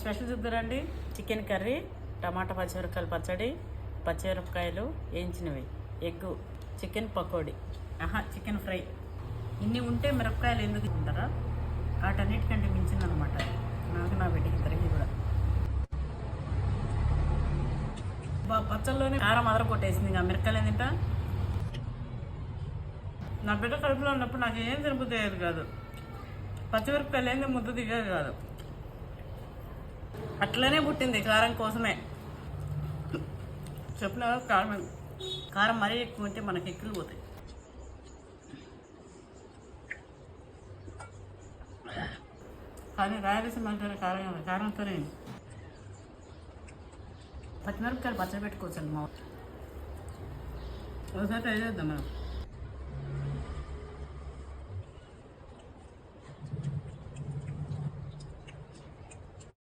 Special చూద్దరండి. Chicken curry tomato పచ్చిమిరపకాయలు పచ్చడి పచ్చిమిరపకాయలు వేయించినవి. Egg chicken pakodi. ఆహా చికెన్ ఫ్రై. ఇన్ని ఉంటే మిరపకాయలు ఎందుకు తింటారా? వాటన్నిటికంటే మించిందనమాట నాకు నా బిడ్డకి తిరిగి కూడా. పచ్చల్లోనే కారం అదర కొట్టేసింది. ఇంకా మిరపకాయలు తింటా? నా బిడ్డ కడుపులో ఉన్నప్పుడు నాకు ఏం తినబుద్ధి కాదు. పచ్చిమిరపకాయలు ఏంది ముద్ద దిగేది కాదు. అట్లనే పుట్టింది కారం కోసమే. చెప్పిన కారం కారం మరీ ఎక్కువ ఉంటే మనకి ఎక్కులు పోతాయి. కానీ రాయలసీమ అంటారు కారం కారంతోనే పచ్చిమిరపకాయలు పచ్చడి పెట్టుకోవచ్చు అండి మా ఒకసారి ట్రై చేద్దాం మనం.